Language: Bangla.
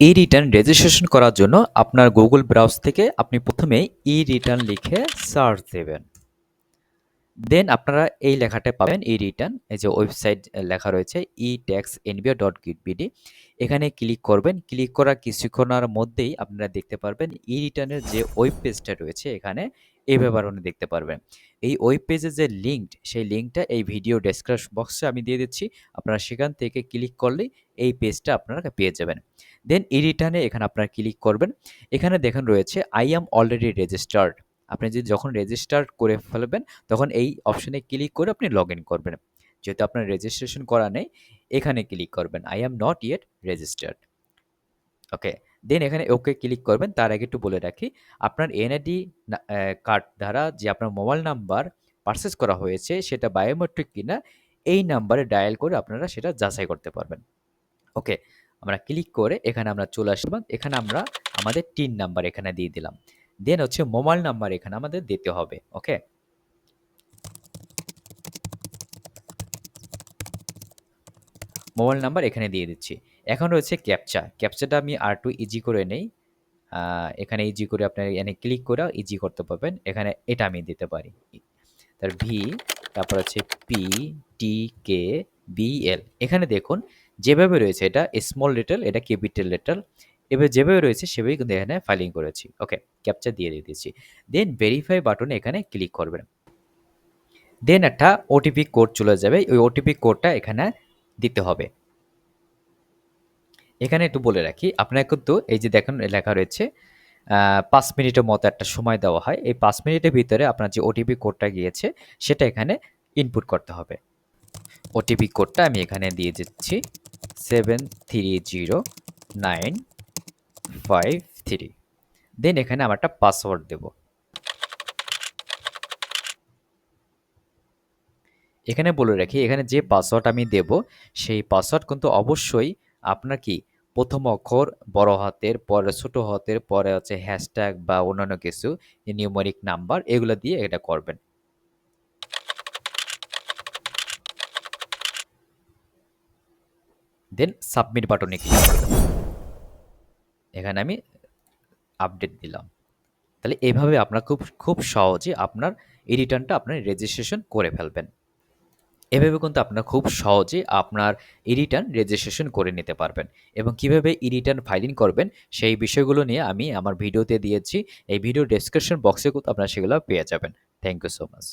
ই রিটার্ন রেজিস্ট্রেশন করার জন্য আপনার গুগল ব্রাউজ থেকে আপনি প্রথমে ই রিটার্ন লিখে সার্চ দেবেন। দেন আপনারা এই লেখাটা পাবেন ই রিটার্ন এই যে ওয়েবসাইট লেখা রয়েছে E tax NBO dot BD এখানে ক্লিক করবেন ক্লিক করার কিছুক্ষণের মধ্যেই আপনারা দেখতে পারবেন ই রিটার্নের যে ওয়েব পেজটা রয়েছে এখানে এই বিবরণী দেখতে পারবেন। এই ওয়েব পেজে যে লিঙ্ক সেই লিঙ্কটা এই ভিডিও ডেসক্রিপশন বক্সে আমি দিয়ে দিচ্ছি। আপনারা সেখান থেকে ক্লিক করলেই এই পেজটা আপনারা পেয়ে যাবেন। দেন ই রিটার্নে এখানে আপনারা ক্লিক করবেন। এখানে দেখেন রয়েছে আই অ্যাম অলরেডি রেজিস্টার্ড আপনি যদি যখন রেজিস্টার করে ফেলবেন, তখন এই অপশনে ক্লিক করে আপনি লগ ইন করবেন। যেহেতু আপনার রেজিস্ট্রেশন করা নেই, এখানে ক্লিক করবেন I am not yet registered okay then এখানে ওকে ক্লিক করবেন। তার আগে একটু বলে রাখি, আপনার এনআইডি কার্ড দ্বারা যে আপনার মোবাইল নাম্বার পারচেস করা হয়েছে, সেটা বায়োমেট্রিক কিনা, এই নাম্বারে ডায়াল করে আপনারা সেটা যাচাই করতে পারবেন। ওকে আমরা ক্লিক করে এখানে আমরা চলে আসলাম। এখানে আমরা আমাদের টিন নাম্বার এখানে দিয়ে দিলাম। দেন হচ্ছে মোবাইল নাম্বার এখানে আমাদের দিতে হবে। ওকে মোবাইল নাম্বার এখানে দিয়ে দিচ্ছি। এখন রয়েছে ক্যাপচা ক্যাপচাটা আমি আর টু ইজি করে নেই। এখানে ইজি করে আপনার এখানে ক্লিক করে ইজি করতে পারবেন। এখানে এটা আমি দিতে পারি। তার ভি তারপর হচ্ছে P T K B L এখানে দেখুন, যেভাবে রয়েছে এটা স্মল লেটার এটা ক্যাপিটাল লেটার এবার যেভাবে রয়েছে সেভাবেই কিন্তু এখানে ফাইলিং করেছি। ওকে ক্যাপচার দিয়ে দিচ্ছি দেন ভেরিফাই বাটনে এখানে ক্লিক করবেন। দেন একটা ওটিপি কোড চলে যাবে। ওই ওটিপি কোডটা এখানে দিতে হবে। এখানে একটু বলে রাখি, আপনার কিন্তু এই যে দেখেন লেখা রয়েছে পাঁচ মিনিটের মতো একটা সময় দেওয়া হয়। এই পাঁচ মিনিটের ভিতরে আপনার যে ওটিপি কোডটা গিয়েছে, সেটা এখানে ইনপুট করতে হবে। ওটিপি কোডটা আমি এখানে দিয়ে দিচ্ছি seven three zero nine five three then এখানে আমার একটা পাসওয়ার্ড দেব। এখানে বলে রাখি, এখানে যে পাসওয়ার্ড আমি দেব, সেই পাসওয়ার্ড কিন্তু অবশ্যই আপনার কি প্রথম অক্ষর বড় হাতের পরে ছোট হাতের পরে হচ্ছে হ্যাশট্যাগ বা অন্যান্য কিছু নিউমরিক নাম্বার এগুলো দিয়ে এটা করবেন। দেন সাবমিট বাটনে ক্লিক এখানে আমি আপডেট দিলাম। তাহলে এভাবে আপনার খুব খুব সহজে আপনার এই রিটার্নটা আপনার রেজিস্ট্রেশন করে ফেলবেন। এভাবে কিন্তু আপনার খুব সহজে আপনার ই রিটার্ন রেজিস্ট্রেশন করে নিতে পারবেন। এবং কীভাবে ই রিটার্ন ফাইলিং করবেন, সেই বিষয়গুলো নিয়ে আমি আমার ভিডিওতে দিয়েছি। এই ভিডিও ডেসক্রিপশন বক্সে কিন্তু আপনারা সেগুলো পেয়ে যাবেন। Thank you so much